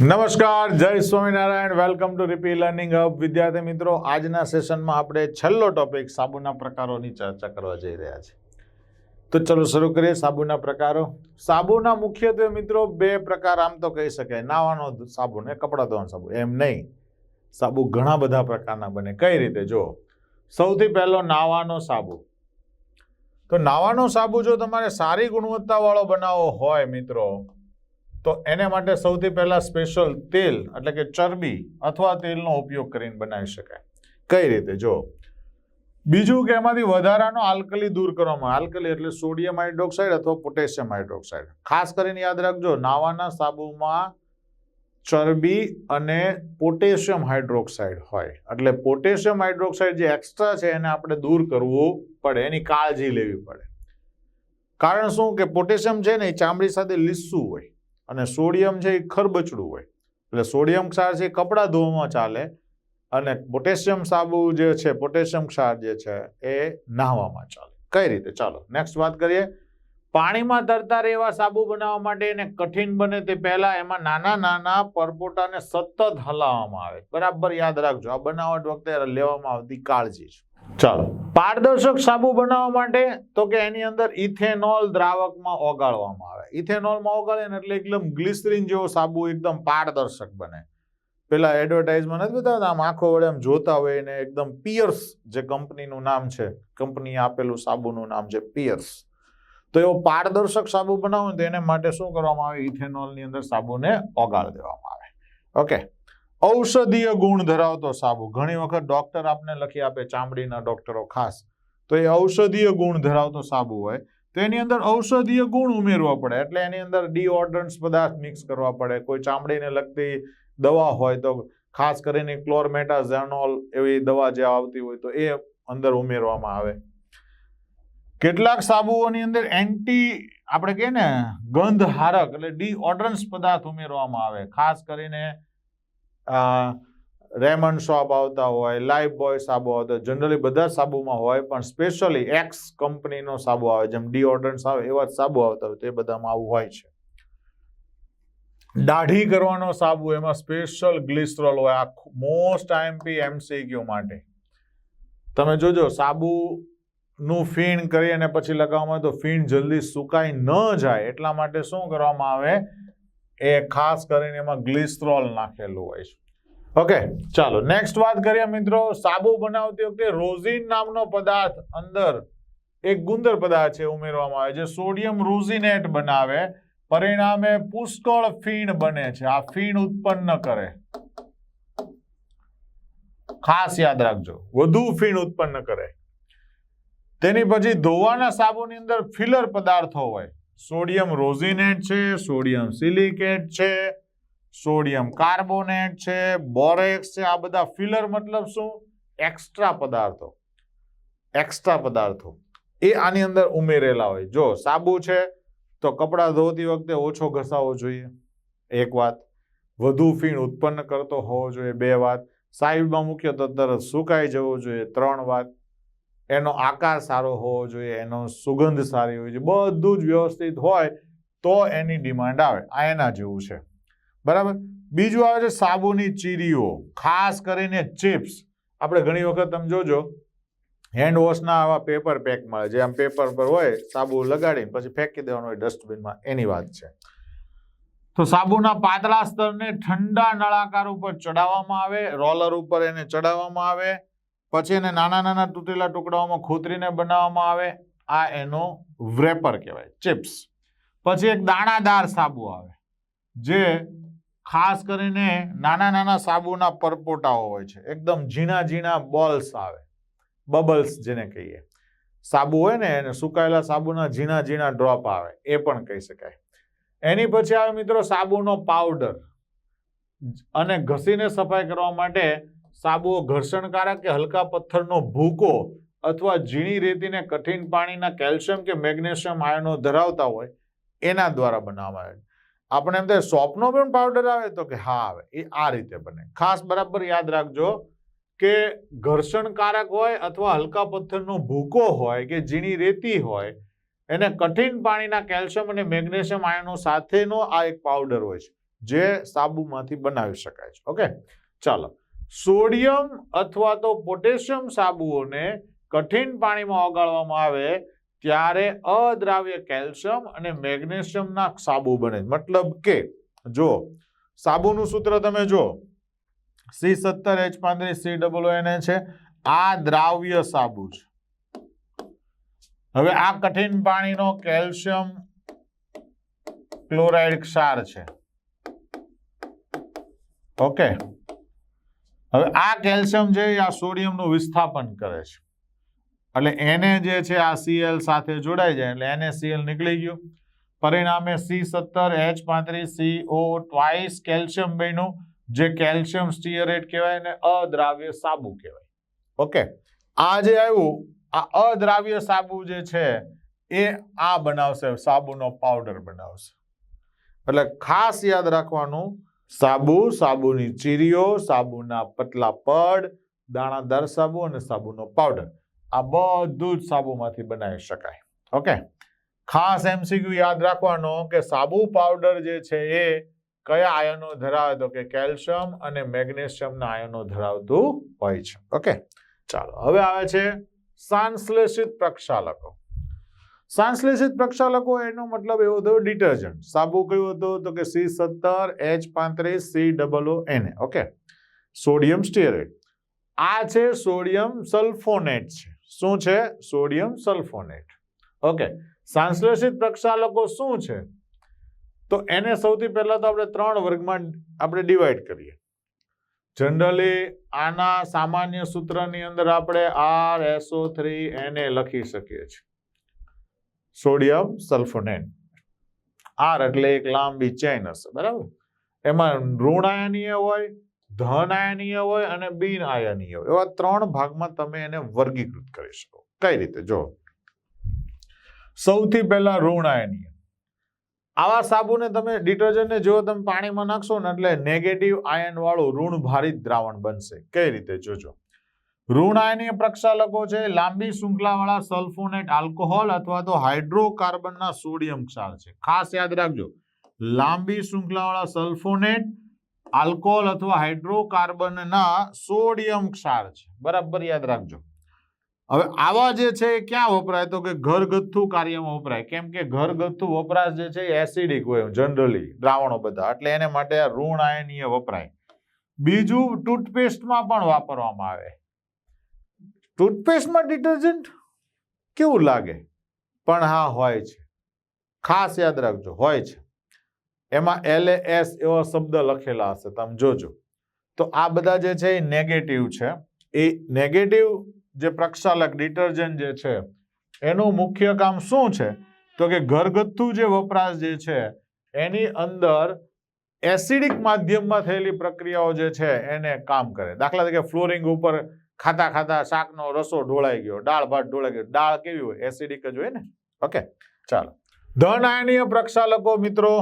નમસ્કાર, જય Swaminarayan. Welcome to રીપી લર્નિંગ હબ વિદ્યાર્થી મિત્રો, આજના સેશનમાં આપણે છેલ્લો ટોપિક સાબુના પ્રકારોની ચર્ચા કરવા જઈ રહ્યા છે તો ચલો શરૂ કરીએ સાબુના પ્રકારો. સાબુના મુખ્યત્વે મિત્રો બે પ્રકાર આમ તો કહી શકાય. નાવાનો સાબુ ને કપડાં ધોવાનો સાબુ. એમ નહીં. સાબુ ઘણા બધા પ્રકારના બને. કઈ રીતે? જો સૌથી પહેલો નાવાનો સાબુ. તો નાવાનો સાબુ જો તમારે સારી ગુણવત્તાવાળો બનાવવો હોય મિત્રો તો એને માટે સૌથી પહેલાં સ્પેશિયલ તેલ, એટલે કે ચરબી અથવા તેલનો ઉપયોગ કરીને બનાવી શકાય. કઈ રીતે? જો, બીજું કે એમાંથી વધારાનો આલ્કલી દૂર કરવામાં. આલ્કલી એટલે સોડિયમ હાઇડ્રોક્સાઇડ અથવા પોટેશિયમ હાઇડ્રોક્સાઇડ. ખાસ કરીને યાદ રાખજો, નાવાના સાબુમાં ચરબી અને પોટેશિયમ હાઇડ્રોક્સાઇડ હોય. એટલે પોટેશિયમ હાઇડ્રોક્સાઇડ જે એક્સ્ટ્રા છે, એને આપણે દૂર કરવું પડે, એની કાળજી લેવી પડે. કારણ શું? કે પોટેશિયમ છે ને, એ ચામડી સાથે લીસું હોય. અને સોડિયમ છે એ ખરબચડું હોય. એટલે સોડિયમ ક્ષાર છે એ કપડાં ધોવામાં ચાલે અને પોટેશિયમ સાબુ જે છે, પોટેશિયમ ક્ષાર જે છે એ નાહવામાં ચાલે. કઈ રીતે? ચાલો નેક્સ્ટ વાત કરીએ. પાણીમાં તરતા રહેવા સાબુ બનાવવા માટે એને કઠિન બને તે પહેલા એમાં નાના નાના પરપોટાને સતત હલાવવામાં આવે. બરાબર યાદ રાખજો, આ બનાવટ વખતે લેવામાં આવતી કાળજી છે. ચાલો. પારદર્શક સાબુ બનાવવા માટે તો કે એની અંદર ઇથેનોલ દ્રાવકમાં ઓગાળવામાં આવે. ઇથેનોલમાં ઓગાળે ને એટલે એકદમ ગ્લિસરીન જેવો સાબુ એકદમ પારદર્શક બને. પેલા એડવર્ટાઇઝમાં નથી બતાવતા, આમ આંખો વડે આમ જોતા હોય ને એકદમ પિયર્સ જે કંપનીનું નામ છે, કંપનીએ આપેલું સાબુનું નામ છે પિયર્સ. તો એવો પારદર્શક સાબુ બનાવો ને તો એને માટે શું કરવામાં આવે? ઇથેનોલની અંદર સાબુને ઓગાળ દેવામાં આવે. ઓકે. ઔષધીય ગુણ ધરાવતો સાબુ. ઘણી વખત ડોક્ટર આપને લખી આપે ચામડીના ડોક્ટરો ખાસ. તો એ ઔષધીય ગુણ ધરાવતો સાબુ હોય. તો એની અંદર ઔષધીય ગુણ ઉમેરવા પડે. એટલે એની અંદર ડીઓડરન્ટ્સ પદાર્થ મિક્સ કરવા પડે. કોઈ ચામડીને લગતી દવા હોય તો ખાસ કરીને ક્લોરમેટાઝેનોલ એવી દવા જે આવતી હોય તો એ અંદર ઉમેરવામાં આવે. કેટલાક સાબુઓની અંદર એન્ટી આપણે કહીએ ને ગંધહારક એટલે ડીઓડરન્સ પદાર્થ ઉમેરવામાં આવે. ખાસ કરીને રેમન્ડ શોપ આવતા હોય લાઈફ બોય સાબુ આવતા હોય, જનરલી બધા સાબુમાં હોય, પણ સ્પેશિયલી એક્સ કંપનીનો સાબુ આવે, જેમ ડીઓડરન્સ આવે, એવા સાબુ આવતા હોય, તે બધામાં આવું હોય છે. દાઢી કરવાનો સાબુ, એમાં સ્પેશિયલ ગ્લિસરોલ હોય, આ મોસ્ટ આઈએમપી એમસીક્યુ માટે. તમે જોજો સાબુ નું ફીણ કરી અને પછી લગાવવામાં તો ફીણ જલ્દી સુકાઈ ન જાય, એટલા માટે શું કરવામાં આવે? એ ખાસ કરીને એમાં ગ્લિસ્ટ્રોલ નાખેલું હોય છે. ઓકે, ચાલો નેક્સ્ટ વાત કરીએ મિત્રો, સાબુ બનાવતી વખતે રોઝિન નામનો પદાર્થ અંદર એક ગુંદર પદાર્થ છે ઉમેરવામાં આવે છે. સોડિયમ રોઝિનેટ બનાવે, પરિણામે પુષ્કળ ફીણ બને છે. આ ફીણ ઉત્પન્ન કરે. ખાસ યાદ રાખજો, વધુ ફીણ ઉત્પન્ન કરે. તેની પછી ધોવાના સાબુની અંદર ફિલર પદાર્થો હોય. સોડિયમ રોઝિનેટ છે, સોડિયમ સિલિકેટ છે, સોડિયમ કાર્બોનેટ છે, બોરેક્સ છે, આ બધા ફિલર મતલબ શું? એક્સ્ટ્રા પદાર્થો. એક્સ્ટ્રા પદાર્થો. એ આની અંદર ઉમેરેલા હોય. જો સાબુ છે, તો કપડાં ધોતી વખતે ઓછો ઘસાવો જોઈએ. એક વાત. વધુ ફીણ ઉત્પન્ન કરતો હોવો જોઈએ, બે વાત. સાઈડમાં મૂક્યો તો તરત સુકાઈ જવો જોઈએ. ત્રણ વાત. એનો આકાર સારો હોવો જોઈએ, એનો સુગંધ સારી હોવી જોઈએ, બધું જ વ્યવસ્થિત હોય તો એની ડિમાન્ડ આવે આ એના જેવું છે. બરાબર? બીજું આવે છે સાબુની ચીરીઓ, ખાસ કરીને ચિપ્સ. આપણે ઘણી વખત તમે જોજો હેન્ડ વોશના આવા પેપર પેક મળે, જે આમ પેપર પર હોય, સાબુ લગાડીને પછી ફેંકી દેવાનું હોય ડસ્ટબિનમાં એની વાત છે. તો સાબુના પાતળા સ્તરને ઠંડા નળાકાર ઉપર ચડાવવામાં આવે રોલર ઉપર એને ચડાવવામાં આવે પછી એને નાના નાના તૂટેલા ટુકડાઓમાં ખોતરીને બનાવવામાં આવે. આ એનો વ્રેપર કહેવાય, ચિપ્સ. પછી એક દાણાદાર સાબુ આવે, જે ખાસ કરીને નાના નાના સાબુના પરપોટાઓ હોય છે. એકદમ ઝીણા ઝીણા બોલ્સ આવે, બબલ્સ જેને કહીએ. સાબુ હોય ને, એને સુકાયેલા સાબુના ઝીણા ઝીણા ડ્રોપ આવે, એ પણ કહી શકાય. એની પછી આવે મિત્રો સાબુનો પાવડર, અને ઘસીને સફાઈ કરવા માટે સાબુઓ ઘર્ષણકારક કે હલકા પથ્થરનો ભૂકો અથવા ઝીણી રેતીને કઠિન પાણીના કેલ્શિયમ કે મેગ્નેશિયમ આયનો ધરાવતા હોય, એના દ્વારા બનાવવામાં આવે આપણે એમ થાય સોપનો પણ પાવડર આવે તો કે હા આવે, એ આ રીતે બને. ખાસ બરાબર યાદ રાખજો કે ઘર્ષણકારક હોય અથવા હલકા પથ્થરનો ભૂકો હોય કે ઝીણી રેતી હોય, એને કઠિન પાણીના કેલ્શિયમ અને મેગ્નેશિયમ આયનો સાથેનો આ એક પાવડર હોય છે, જે સાબુમાંથી બનાવી શકાય છે. ઓકે? ચાલો. સોડિયમ અથવા તો પોટેશિયમ સાબુઓને કઠિન પાણીમાં ઓગાળવામાં આવે ત્યારે અદ્રાવ્ય કેલ્શિયમ અને મેગ્નેશિયમના સાબુ બને મતલબ કે જો સાબુનું સૂત્ર તમે જો સી સત્તર એચ પાંત્રીસ, સી ડબલ એને છે, આ દ્રાવ્ય સાબુ છે. હવે આ કઠિન પાણીનો કેલ્શિયમ ક્લોરાઇડ ક્ષાર છે. ઓકે? હવે આ કેલ્શિયમ છે એ આ સોડિયમનું વિસ્થાપન કરે છે. એટલે એને જે છે આ સીએલ સાથે જોડાઈ જાય એટલે એને સીએલ નીકળી ગયું. પરિણામે સી સત્તર એચ પાંત્રીસ સી ઓ ટ્વાઇસ કેલ્શિયમ બન્યું. જે કેલ્શિયમ સ્ટીયરેટ કહેવાય ને અદ્રાવ્ય સાબુ કહેવાય. ઓકે. આ જે આવ્યું, આ અદ્રાવ્ય સાબુ જે છે, એ આ બનાવશે, સાબુનો પાવડર બનાવશે. એટલે ખાસ યાદ રાખવાનું સાબુ, સાબુની ચીરીઓ, સાબુના પતલા પડ, દાણાદાર સાબુ અને સાબુનો પાવડર આ બધું જ સાબુમાંથી બનાવી શકાય. ઓકે ખાસ એમસીક્યુ યાદ રાખવાનો કે સાબુ પાવડર જે છે એ કયા આયનો ધરાવે તો કે કેલ્શિયમ અને મેગ્નેશિયમના આયનો ધરાવતું હોય છે. ઓકે ચાલો, હવે આવે છે સાંશ્લેષિત પ્રક્ષાલકો. સંશ્લેષિત પ્રક્ષાલકો એનો મતલબ એવો થયો ડિટર્જન્ટ સાબુ કયું હતું તો કે સી સત્તર, એચ પાંત્રીસ, સી ડબલ એને ઓકે સોડિયમ સ્ટીયરેટ આ છે સોડિયમ સલ્ફોનેટ છે. શું છે? સોડિયમ સલ્ફોનેટ ઓકે સંશ્લેષિત પ્રક્ષાલકો શું છે? તો એને સૌથી પહેલા તો આપણે ત્રણ વર્ગમાં આપણે ડિવાઈડ કરીએ. જનરલી આના સામાન્ય સૂત્રની અંદર આપણે આર એસઓ થ્રી એને લખી શકીએ છીએ. Sodium sulphonate. આર એટલે એક લાંબી ચેન હશે, બરાબર? એમાં ઋણ આયનીય હોય ધન આયનીય હોય અને બિન આયનીય હોય. એવા ત્રણ ભાગમાં તમે એને વર્ગીકૃત કરી શકો. કઈ રીતે? જો, સૌથી પહેલા ઋણ આયનીય આવા સાબુને તમે ડિટર્જન્ટને જો તમે પાણીમાં નાખશો ને એટલે નેગેટિવ આયન વાળું ઋણ ભારિત દ્રાવણ બનશે. કઈ રીતે? જોજો. ઋણ આયનીય પ્રક્ષાલકો છે, લાંબી શૃંખલાવાળા સલ્ફોનેટ આલ્કોહોલ અથવા તો હાઇડ્રોકાર્બનના સોડિયમ ક્ષાર છે. ખાસ યાદ રાખજો, લાંબી શૃંખલાવાળા સલ્ફોનેટ, આલ્કોહોલ અથવા હાઇડ્રોકાર્બનના સોડિયમ ક્ષાર છે. બરાબર યાદ રાખજો. હવે આવા જે છે એ ક્યાં વપરાય? તો કે ઘરગથ્થુ કાર્યમાં વપરાય. કેમ કે ઘરગથ્થુ વપરાશ જે છે એસિડિક હોય જનરલી, દ્રાવણો બધા. એટલે એને માટે આ ઋણ આયનીય વપરાય. બીજું ટૂથપેસ્ટમાં પણ વાપરવામાં આવે. ટૂથપેસ્ટમાં ડિટર્જન્ટ કેવું લાગે? પણ હા, હોય છે. ખાસ યાદ રાખજો, હોય છે. એમાં એલ એસ એવો શબ્દ લખેલા હશે, તમે જોજો. તો આ બધા જે છે એ નેગેટિવ છે. એ નેગેટિવ જે પ્રક્ષાલક ડિટર્જન્ટ જે છે, એનું મુખ્ય કામ શું છે? તો કે ઘરગથ્થુ જે વપરાશ જે છે, એની અંદર એસિડિક માધ્યમમાં થયેલી પ્રક્રિયાઓ જે છે, એને કામ કરે. દાખલા તરીકે ફ્લોરિંગ ઉપર ખાતા ખાતા શાકનો રસો ઢોળાઈ ગયો, દાળ ભાત ઢોળાઈ ગયો. દાળ કેવી હોય? એસિડિક જ હોય ને? ઓકે ચાલો. ધન આયનીય પ્રક્ષાલકો મિત્રો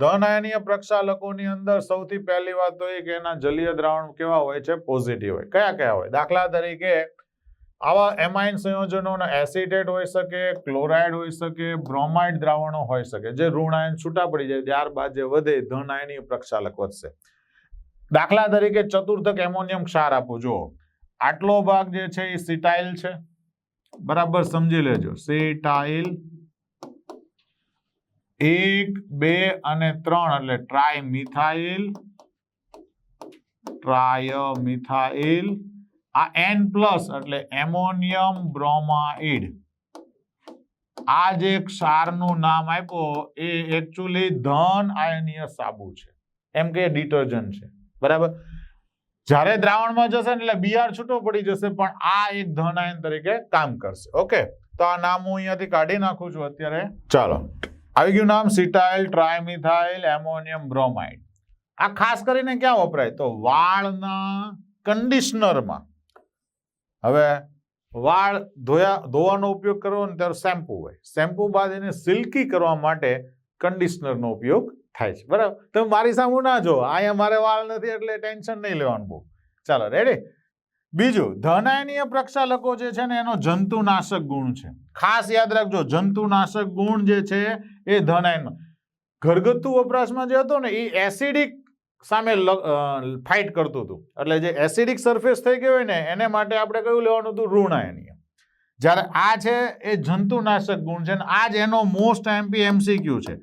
ધન આયનીય પ્રક્ષાલકોની અંદર સૌથી પહેલી વાત તો એ કે એના જલીય દ્રાવણ કેવા હોય છે? પોઝિટિવ હોય. કયા કયા હોય? દાખલા તરીકે આવા એમાઇન સંયોજનોના એસિટેટ હોઈ શકે ક્લોરાઇડ હોઈ શકે બ્રોમાઇડ દ્રાવણો હોઈ શકે, જે ઋણ આયન છૂટા પડી જાય ત્યારબાદ જે વધે ધન આયનીય પ્રક્ષાલક વધશે. દાખલા તરીકે ચતુર્થક એમોનિયમ ક્ષાર આપો જો આટલો ભાગ જે છે એ સિટાઇલ છે. બરાબર સમજી લેજો. સિટાઇલ એક, બે અને ત્રણ એટલે ટ્રાય મિથાઇલ ટ્રાય આ એન પ્લસ એટલે એમોનિયમ બ્રોમાઇડ. આ જે ક્ષારનું નામ આપ્યો, એ એકચ્યુઅલી ધન આયનીય સાબુ છે. એમ કે ડિટર્જન્ટ છે. બરાબર? જ્યારે દ્રાવણમાં જશે એટલે બિયાર છૂટો પડી જશે, પણ આ એક ધન આયન તરીકે કામ કરશે. ઓકે તો આ નામ હું અહીંયાથી કાઢી નાખું છું અત્યારે. ચાલો. આવી ગયું નામ સિટાઇલ, ટ્રાયમિથાઇલ, એમોનિયમ બ્રોમાઇડ. આ ખાસ કરીને ક્યાં વપરાય? તો વાળના કન્ડિશનરમાં હવે વાળ ધોયા, ધોવાનો ઉપયોગ કરવો ને ત્યારે શેમ્પુ હોય. શેમ્પુ બાદ એને સિલ્કી કરવા માટે કન્ડિશનરનો ઉપયોગ થાય છે. બરાબર? તમે મારી સામે ના જો અહીંયા મારે વાળ નથી એટલે ટેન્શન નહીં લેવાનું બહુ. ચાલો રેડી બીજું, ધનાયનીય પ્રક્ષાલકો જે છે ને, એનો જંતુનાશક ગુણ છે. ખાસ યાદ રાખજો, જંતુનાશક ગુણ જે છે, એ ધનાયનમાં ઘરગથ્થુ વપરાશમાં જે હતો ને, એ એસિડિક સામે ફાઇટ કરતું હતું. એટલે જે એસિડિક સરફેસ થઈ ગયો હોય ને, એને માટે આપણે કયું લેવાનું હતું? ઋણાયનીય. જ્યારે આ છે, એ જંતુનાશક ગુણ છે ને આ જ એનો મોસ્ટ એમપી એમસીક્યુ છે.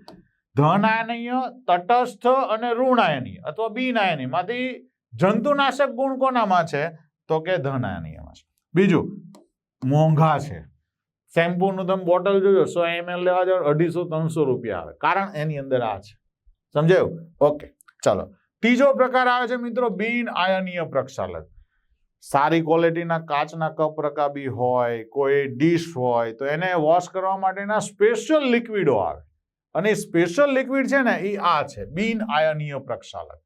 ધનાયનીય તટસ્થ અને ઋણાયનીય અથવા બિનાયનીયમાંથી જંતુનાશક ગુણ કોનામાં છે? તો કે ધનાયનીયમાં છે. બીજું, મોંઘા છે. શેમ્પૂનું તમે બોટલ જોજો, સો એમએલ લેવા જાવ, અઢીસો, ત્રણસો રૂપિયા આવે. કારણ એની અંદર આ છે. સમજાયું? ઓકે, ચાલો. ત્રીજો પ્રકાર આવે છે મિત્રો, બિન આયનીય પ્રક્ષાલક સારી ક્વોલિટીના કાચના કપ રકાબી હોય, કોઈ ડીશ હોય, તો એને વોશ કરવા માટેના સ્પેશિયલ લિક્વિડો આવે. અને સ્પેશિયલ લિક્વિડ છે ને, એ આ છે, બિન આયનીય પ્રક્ષાલક.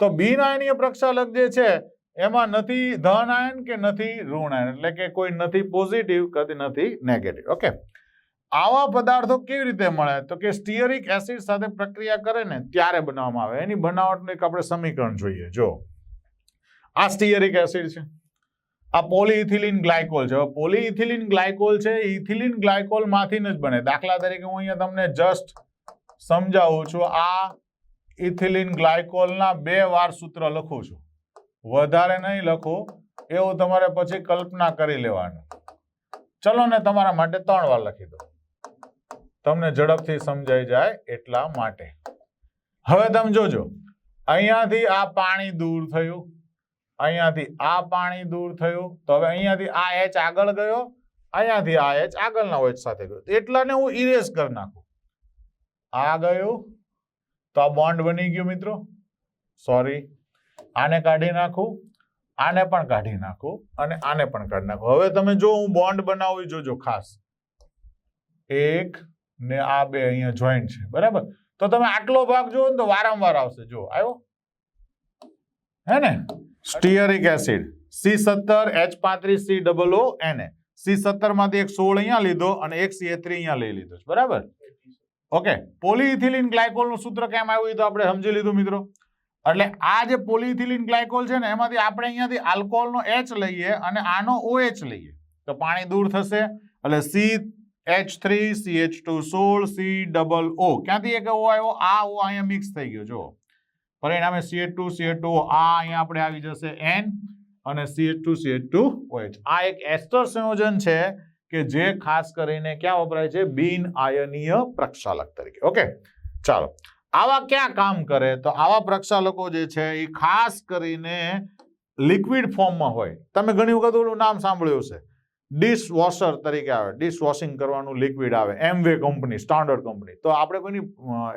તો બિન આયનીય પ્રક્ષાલક જે છે, એમાં નથી ધન આયન કે નથી ઋણ આયન, એટલે કે કોઈ નથી પોઝિટિવ કે નથી નેગેટિવ ઓકે આવા પદાર્થો કેવી રીતે મળે? તો કે સ્ટીયરિક એસિડ સાથે પ્રક્રિયા કરે ને, ત્યારે બનાવવામાં આવે. એની બનાવટનું એક આપણે સમીકરણ જોઈએ. જો, આ સ્ટીયરિક એસિડ છે. આ પોલીઇથિલિન ગ્લાયકોલ છે. પોલીઇથિલિન ગ્લાયકોલ છે ઇથિલિન ગ્લાયકોલમાંથી જ બને. દાખલા તરીકે હું અહીંયા તમને જસ્ટ સમજાવું છું. આ ઇથિલિન ગ્લાયકોલના બે વાર સૂત્ર લખું છું. વધારે નહીં લખું, એવું તમારે પછી કલ્પના કરી લેવાનું. ચલો ને તમારા માટે ત્રણ વાર લખી દો તમને ઝડપથી સમજાઈ જાય એટલા માટે. હવે તમે જોજો. અહીંયાથી આ પાણી દૂર થયું. અહીંયાથી આ પાણી દૂર થયું. તો હવે અહીંયાથી આ એચ આગળ ગયો. અહીંયાથી આ એચ આગળના એચ સાથે ગયો. એટલાને હું ઇરેઝ કરી નાખું. આ ગયું. તો આ બોન્ડ બની ગયું મિત્રો. સોરી આને કાઢી નાખું. આને પણ કાઢી નાખું અને આને પણ કાઢી નાખું. હવે તમે જો હું બોન્ડ બનાવું જોજો ખાસ. એક ને આ બે અહીંયા જોઈન્ટ છે. બરાબર? તો તમે આટલો ભાગ જુઓ ને તો વારંવાર આવશે. જો આવ્યો? હે ને? Stearic acid. સી સત્તર, એચ પાંત્રીસ, સી ડબલ ઓ, એને. સી સત્તરમાંથી એક સોળ અહીંયા લીધો અને એક સી થ્રી અહીંયા લઈ લીધો બરાબર? ઓકે. પોલીઇથિલિન ગ્લાયકોલનું સૂત્ર કેમ આવ્યું એ તો આપણે સમજી લીધું, મિત્રો. એટલે આ જે પોલિથિલિન ગ્લાયકોલ છે ને, એમાંથી આપણે અહીંયાથી આલ્કોહોલનો એચ લઈએ અને આનો OH લઈએ. તો પાણી દૂર થશે. એટલે C H three, C H two સોળ, સી ડબલ ઓ. ક્યાંથી એક ઓ આવ્યો? આ ઓ અહીંયા મિક્સ થઈ ગયો જો પરિણામે C H two C H two આ અહીંયા આપણે આવી જશે એન અને C H two C H two O H આ એક એસ્ટર સંયોજન છે કે જે ખાસ કરીને ક્યાં વપરાય છે? બિન આયનીય પ્રક્ષાલક તરીકે. ઓકે, ચાલો. આવા ક્યાં કામ કરે? તો આવા પ્રક્ષાલકો જે છે એ ખાસ કરીને લિક્વિડ ફોર્મમાં હોય. તમે ઘણી વખત ઓલું નામ સાંભળ્યું છે ડિશ વોશર તરીકે આવે. ડિશ વોશિંગ કરવાનું લિક્વિડ આવે. Amway company, standard company. તો આપણે કોઈની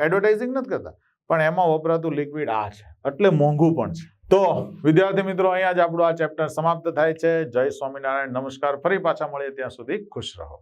એડવર્ટાઇઝિંગ નથી કરતા. પણ એમાં વપરાતું લિક્વિડ આ છે, એટલે મોંઘું પણ છે. તો વિદ્યાર્થી મિત્રો, અહીંયા જ આપણું આ ચેપ્ટર સમાપ્ત થાય છે. જય સ્વામિનારાયણ, નમસ્કાર. ફરી પાછા મળીએ ત્યાં સુધી ખુશ રહો.